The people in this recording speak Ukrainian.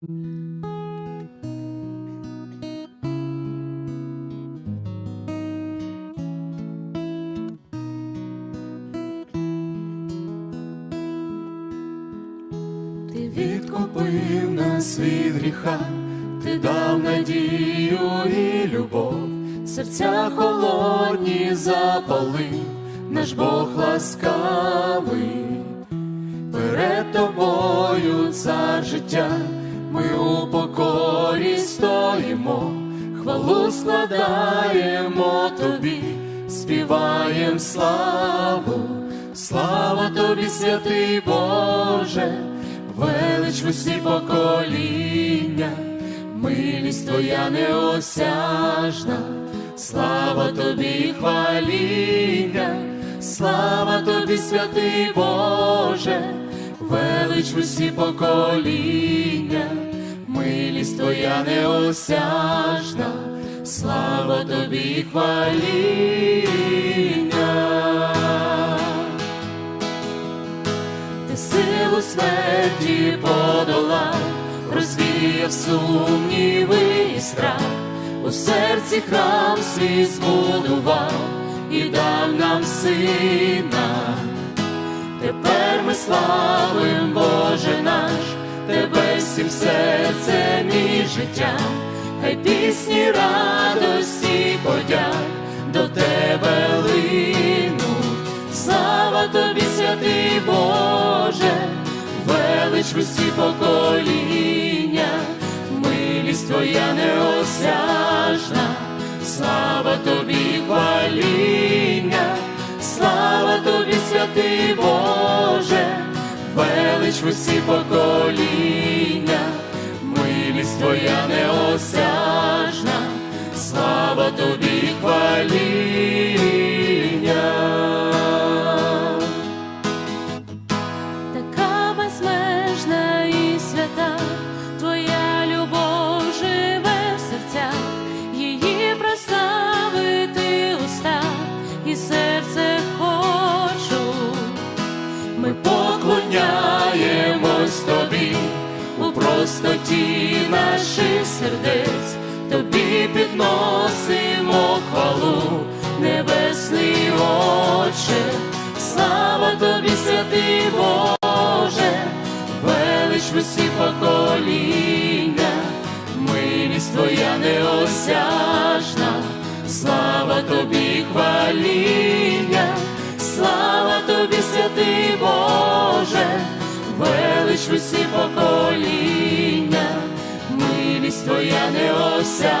Ти відкупив нас від гріха, ти дав надію і любов, серця холодні запалив, наш Бог ласкавий, перед тобою цар життя, ми у покорі стоїмо, хвалу складаємо тобі, співаєм славу, слава тобі, святий Боже велич усі покоління, милість твоя неосяжна, слава тобі, хваління, слава тобі, святий Боже, велич усі покоління, милість твоя неосяжна, слава тобі, хваління. Ти силу смерті подолав, розвіяв сумніви і страх, у серці храм свій збудував і дав нам сина. Тепер ми славим, Боже наш, Тебе радості подяк. До Тебе линуть. Слава тобі, святий Боже, велич усі покоління, милість твоя неосяжна, слава тобі, хваління, слава тобі, святий Боже, велич усі покоління, свята, твоя любов живе в серцях, її прославити уста і серце хочу. Ми поклоняємось тобі у простоті наших сердець, тобі підносимо хвалу, велич в усі покоління, милість твоя не слава